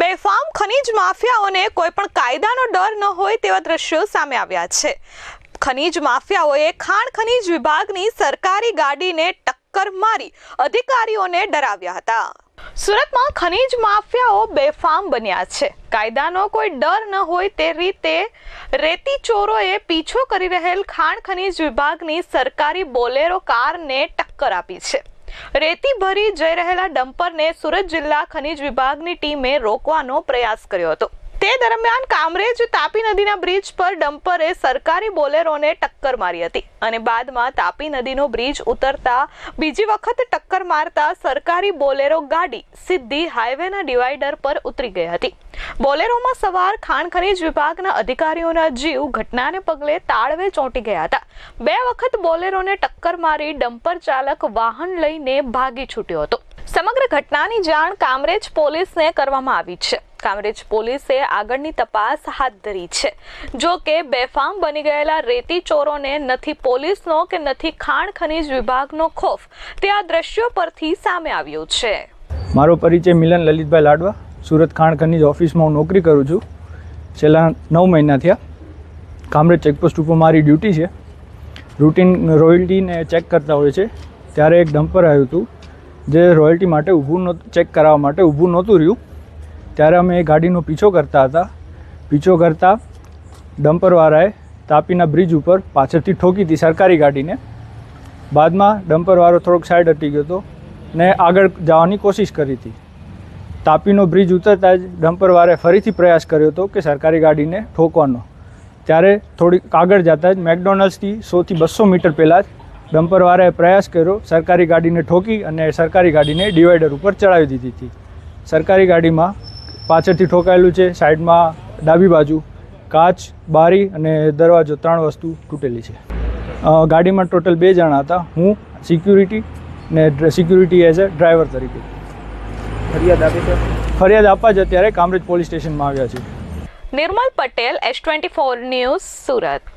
બેફામ ખનીજ માફિયાઓને કોઈ પણ કાયદાનો ડર ન હોય તેવા દ્રશ્યો સામે આવ્યા છે. ખનીજ માફિયાઓએ ખાણ ખનીજ વિભાગની સરકારી ગાડીને ટક્કર મારી અધિકારીઓને ડરાવ્યા હતા. સુરતમાં ખનીજ માફિયાઓ બેફામ બન્યા છે. કાયદાનો કોઈ ડર ન હોય તે રીતે રેતી ચોરોએ પીછો કરી રહેલ ખાણ ખનીજ વિભાગની સરકારી બોલેરો કારને ટક્કર આપી છે. રેતી ભરી જઈ રહેલા ડમ્પરને સુરત જિલ્લા ખનીજ વિભાગની ટીમે રોકવાનો પ્રયાસ કર્યો હતો. તે દરમિયાન કામરેજ તાપી નદીના બ્રિજ પર ડમ્પરે સરકારી બોલેરોને ટક્કર મારી હતી અને બાદમાં તાપી નદીનો બ્રિજ ઉતરતા બીજી વખત ટક્કર મારતા સરકારી બોલેરો ગાડી સીધી હાઈવેના ડિવાઈડર પર ઉતરી ગઈ હતી. બોલેરોમાં સવાર ખાણ ખનીજ વિભાગના અધિકારીઓના જીવ ઘટનાને પગલે તાળવે ચોંટી ગયા હતા. બે વખત બોલેરોને ટક્કર મારી ડમ્પર ચાલક વાહન લઈને ભાગી છૂટ્યો હતો. સમગ્ર ઘટનાની જાણ કામરેજ પોલીસને કરવામાં આવી છે. કામરેજ પોલીસે આગળની તપાસ હાથ ધરી છે. જો કે બેફામ બની ગયેલા રેતી ચોરોને નથી પોલીસનો કે નથી ખાણ ખનીજ વિભાગનો ખોફ તે આ દ્રશ્યો પરથી સામે આવ્યો છે. મારો પરિચય મિલન લલિતભાઈ લાડવા, સુરત ખાણ ખનીજ ઓફિસમાં હું નોકરી કરું છું. છેલ્લા નવ મહિના થયા. કામરેજ ચેકપોસ્ટ ઉપર મારી ડ્યુટી છે. રૂટીન રોયલ્ટીને ચેક કરતા હોય છે. ત્યારે એક ડમ્પર આવ્યું હતું. જે રોયલ્ટી માટે ઊભું નહોતું ચેક કરાવવા માટે ઊભું નહોતું રહ્યું, ત્યારે અમે એ ગાડીનો પીછો કરતા હતા. પીછો કરતા ડમ્પરવાળાએ તાપીના બ્રિજ ઉપર પાછળથી ઠોકી હતી સરકારી ગાડીને. બાદમાં ડમ્પરવાળો થોડોક સાઈડ હટી ગયો હતો ને આગળ જવાની કોશિશ કરી હતી. તાપીનો બ્રિજ ઉતરતા જ ડમ્પરવાળાએ ફરીથી પ્રયાસ કર્યો હતો કે સરકારી ગાડીને ઠોકવાનો. ત્યારે થોડીક આગળ જતાં જ મેકડોનલ્ડ્સથી સોથી બસો મીટર પહેલાં જ ડમ્પરવાળાએ પ્રયાસ કર્યો સરકારી ગાડીને ઠોકી અને સરકારી ગાડીને ડિવાઈડર ઉપર ચડાવી દીધી હતી. સરકારી ગાડીમાં પાછળથી ઠોકાયેલું છે સાઈડમાં ડાબી બાજુ કાચ બારી અને દરવાજો ત્રણ વસ્તુ તૂટેલી છે. ગાડીમાં ટોટલ બે જણા હતા હું સિક્યુરિટી ને સિક્યુરિટી એઝ અ ડ્રાઈવર તરીકે. ફરિયાદ આપી છે? ફરિયાદ આપવા જ અત્યારે કામરેજ પોલીસ સ્ટેશનમાં આવ્યા છે Nirmal Patel S twenty four news Surat.